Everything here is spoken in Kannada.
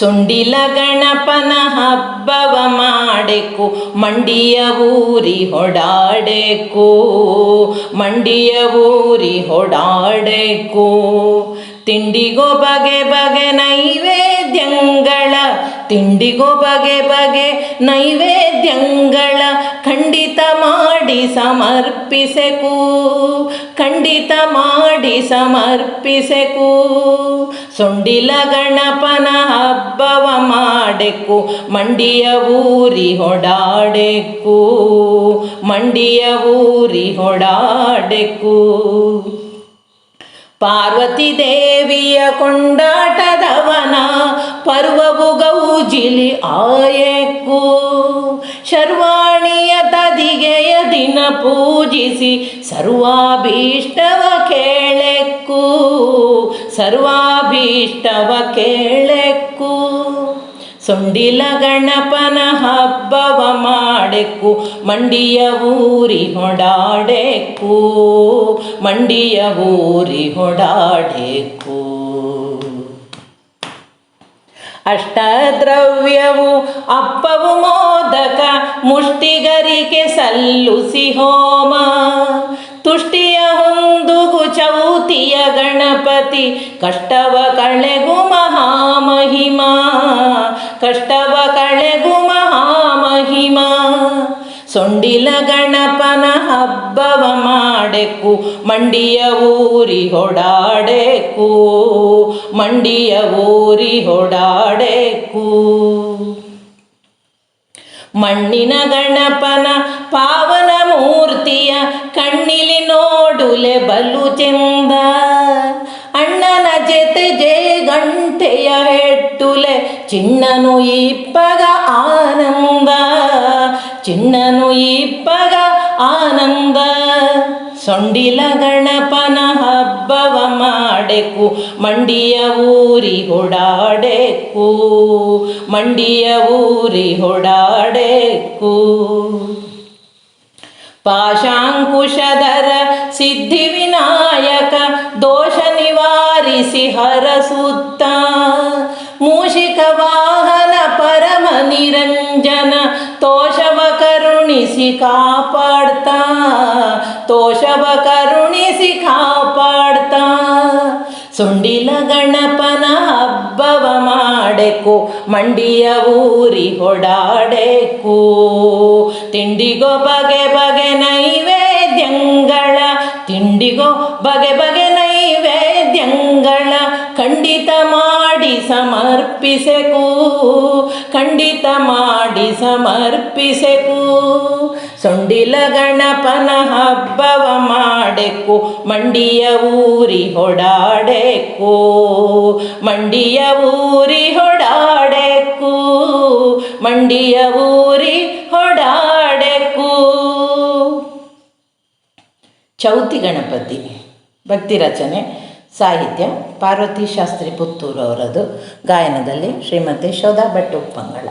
ಸುಂಡಿಲ ಗಣಪನ ಹಬ್ಬವ ಮಾಡೆಕು, ಮಂಡಿಯ ಊರಿ ಹೊಡಾಡೆಕು, ಮಂಡಿಯ ಊರಿ ಹೊಡಾಡೆಕು. ತಿಂಡಿಗೋ ಬಗೆ ಬಗೆ ನೈವೇದ್ಯಂಗಳ, ತಿಂಡಿಗೋ ಬಗೆ ಬಗೆ ಮಾಡಿ ಸಮರ್ಪಿಸೆಕು, ಖಂಡಿತ ಮಾಡಿ ಸಮರ್ಪಿಸೆಕು. ಸೊಂಡಿಲ ಗಣಪನ ಹಬ್ಬವ ಮಾಡೆಕು, ಮಂಡಿಯ ಊರಿ ಹೊಡಾಡೆಕು. ಮಂಡಿಯ ಊರಿ ಹೊಡಾಡೆಕು. ಪಾರ್ವತಿ ದೇವಿಯ ಕೊಂಡಾಟದವನ ಪರ್ವವು ಗೌಜಿಲಿ ಆಯೆಕ್ಕು ಶರ್ವಾಣಿಯ ತದಿಗೆಯ ದಿನ ಪೂಜಿಸಿ ಸರ್ವಾಭೀಷ್ಟವ ಕೇಳೆಕ್ಕು ಸರ್ವಾಭೀಷ್ಟವ ಕೇಳೆಕ್ಕು. ಸೊಂಡಿಲ ಗಣಪನ ಹಬ್ಬವ ಮಾಡೆಕ್ಕು, ಮಂಡಿಯ ಊರಿ ಹೊಡಾಡೆಕ್ಕು, ಮಂಡಿಯ ಊರಿ ಹೊಡಾಡೆಕ್ಕು. ಅಷ್ಟದ್ರವ್ಯವು ಅಪ್ಪವು ಮೋದಕ ಮುಷ್ಟಿಗರಿಗೆ ಸಲ್ಲುಸಿ ಹೋಮ. ತುಷ್ಟಿಯ ಹೊಂದುಗು ಚೌತಿಯ ಗಣಪತಿ, ಕಷ್ಟವ ಕಳೆಗು ಮಹಾಮಹಿಮಾ. ಕಷ್ಟವ ಕಳೆಗು ಮಹಾಮಹಿಮಾ. ಸೊಂಡಿಲ ಗಣಪನ ಹಬ್ಬವ ಮಾಡೆಕು, ಮಂಡಿಯ ಊರಿ ಹೊಡಾಡೆಕು. ಮಂಡಿಯ ಊರಿ ಹೊಡಾಡೆಕು. ಮಣ್ಣಿನ ಗಣಪನ ಪಾವನ ಮೂರ್ತಿಯ ಕಣ್ಣಿಲಿ ನೋಡುಲೆ ಬಲು ಚೆಂದ ಅಣ್ಣನ ಜೊತೆ ಜೇ ಗಂಟೆಯ ಹೆಟ್ಟುಲೆ ಚಿನ್ನನು ಇಪ್ಪಗ ಆನಂದ ಚಿನ್ನನು ಇಪ್ಪಗ ಆನಂದ ಸೊಂಡಿಲ ಗಣಪನ ಹಬ್ಬವ ಮಾಡೆಕು, ಮಂಡಿಯ ಊರಿ ಹೊಡಾಡೆಕು ಮಂಡಿಯ ಊರಿ ಹೊಡಾಡೆಕು ಪಾಶಾಂಕುಶಧರ ಸಿದ್ಧಿ ವಿನಾಯಕ, ದೋಷ ನಿವಾರಿಸಿ ಹರಸುತ್ತ ಮೂಷಿಕ ವಾಹನ ಪರಮ ನಿರಂಜನ ಕರುಣಿಸಿ ಕಾಪಾಡ್ತಾ, ತೋಷವ ಕರುಣಿಸಿ ಕಾಪಾಡ್ತಾ. ಸುಂಡಿಲ ಗಣಪನ ಹಬ್ಬವ ಮಾಡೆಕು, ಮಂಡಿಯ ಊರಿ ಹೊಡಾಡೆಕು. ತಿಂಡಿಗೋ ಬಗೆ ಬಗೆ ನೈವೇದ್ಯಂಗಳ, ತಿಂಡಿಗೋ ಬಗೆ ಬಗೆ ನೈವೇದ್ಯಂಗಳ, ಖಂಡಿತ ಮಾಡಿ ಸಮರ್ಪಿಸೆಕು, ಖಂಡಿತ ಮಾಡಿ ಸಮರ್ಪಿಸೆಕು. ಸೊಂಡಿಲ ಗಣಪನ ಹಬ್ಬವ ಮಾಡೆಕು, ಮಂಡಿಯ ಊರಿ ಹೊಡಾಡೆಕು. ಮಂಡಿಯ ಊರಿ ಹೊಡಾಡೆಕು, ಮಂಡಿಯ ಊರಿ ಹೊಡಾಡೆಕು. ಚೌತಿ ಗಣಪತಿ, ಭಕ್ತಿ ರಚನೆ. ಸಾಹಿತ್ಯ ಪಾರ್ವತಿ ಶಾಸ್ತ್ರಿ ಪುತ್ತೂರು ಅವರದು ಗಾಯನದಲ್ಲಿ ಶ್ರೀಮತಿ ಶೋಧಾ ಭಟ್ ಉಪ್ಪಂಗಳ